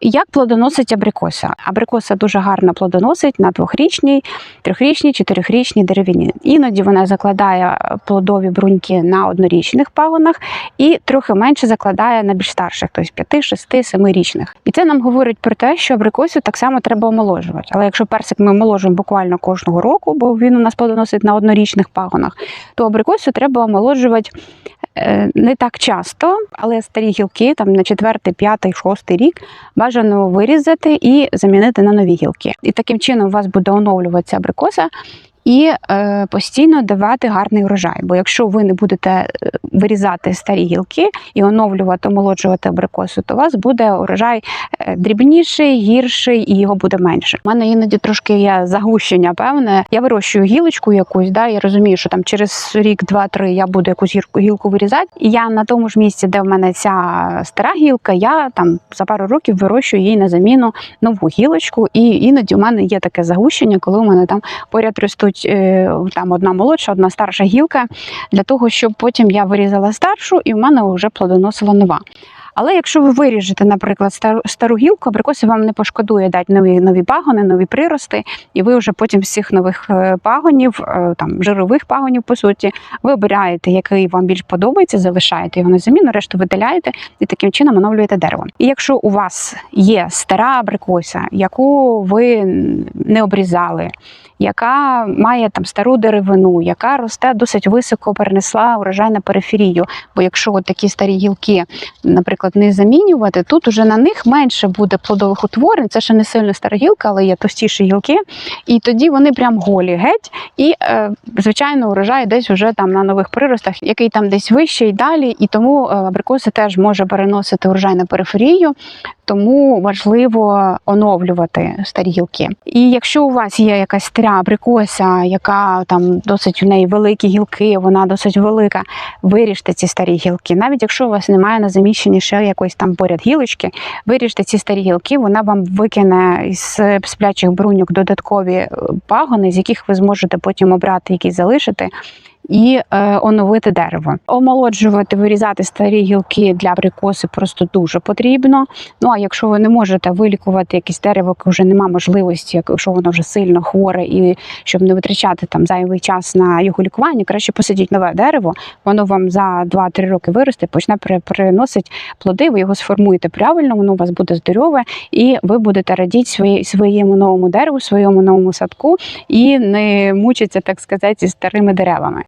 Як плодоносить абрикоса? Абрикоса дуже гарно плодоносить на двохрічній, трьохрічній, чотирьохрічній деревині. Іноді вона закладає плодові бруньки на однорічних пагонах і трохи менше закладає на більш старших, тобто 5, 6, 7 річних. І це нам говорить про те, що абрикосу так само треба омоложувати. Але якщо персик ми омоложуємо буквально кожного року, бо він у нас плодоносить на однорічних пагонах, то абрикосу треба омолоджувати е, не так часто, але старі гілки, там на четвертий, п'ятий, шостий рік, бажано вирізати і замінити на нові гілки. І таким чином у вас буде оновлюватися абрикоса. І е, постійно давати гарний урожай. Бо якщо ви не будете е, вирізати старі гілки і оновлювати, омолоджувати абрикосу, то у вас буде урожай е, дрібніший, гірший і його буде менше. У мене іноді трошки є загущення певне. Я вирощую гілочку якусь, да, я розумію, що там через рік, два-три я буду якусь гірку гілку вирізати. І я на тому ж місці, де в мене ця стара гілка, я там за пару років вирощую їй на заміну нову гілочку. І іноді у мене є таке загущення, коли у мене там поряд ростуть е, там одна молодша, одна старша гілка, для того, щоб потім я вирізала старшу, і в мене вже плодоносила нова. Але якщо ви виріжете, наприклад, стару, гілку, абрикоси вам не пошкодує дати нові нові пагони, нові прирости, і ви вже потім цих нових е, пагонів, е, там жирових пагонів, по суті, ви обираєте, який вам більш подобається, залишаєте його на заміну, решту видаляєте і таким чином оновлюєте дерево. І якщо у вас є стара абрикоса, яку ви не обрізали, яка має там стару деревину, яка росте досить високо, перенесла урожай на периферію. Бо якщо от такі старі гілки, наприклад, не замінювати, тут уже на них менше буде плодових утворень. Це ще не сильно стара гілка, але є товстіші гілки. І тоді вони прям голі геть. І, е, звичайно, урожай десь уже там на нових приростах, який там десь вищий і далі. І тому абрикоси теж може переносити урожай на периферію. Тому важливо оновлювати старі гілки. І якщо у вас є якась стара абрикоса, яка там досить у неї великі гілки, вона досить велика, виріжте ці старі гілки. Навіть якщо у вас немає на заміщенні ще якоїсь там поряд гілочки, виріжте ці старі гілки, вона вам викине із сплячих бруньок додаткові е, пагони, з яких ви зможете потім обрати, які залишити і е, оновити дерево. Омолоджувати, вирізати старі гілки для абрикоси просто дуже потрібно. Ну а якщо ви не можете вилікувати якесь дерево, яке вже нема можливості, якщо воно вже сильно хворе, і щоб не витрачати там зайвий час на його лікування, краще посадіть нове дерево. Воно вам за 2-3 роки виросте, почне при- приносить плоди. Ви його сформуєте правильно, воно у вас буде здорове, і ви будете радіти свої, своєму новому дереву, своєму новому садку і не мучиться, так сказати, зі старими деревами.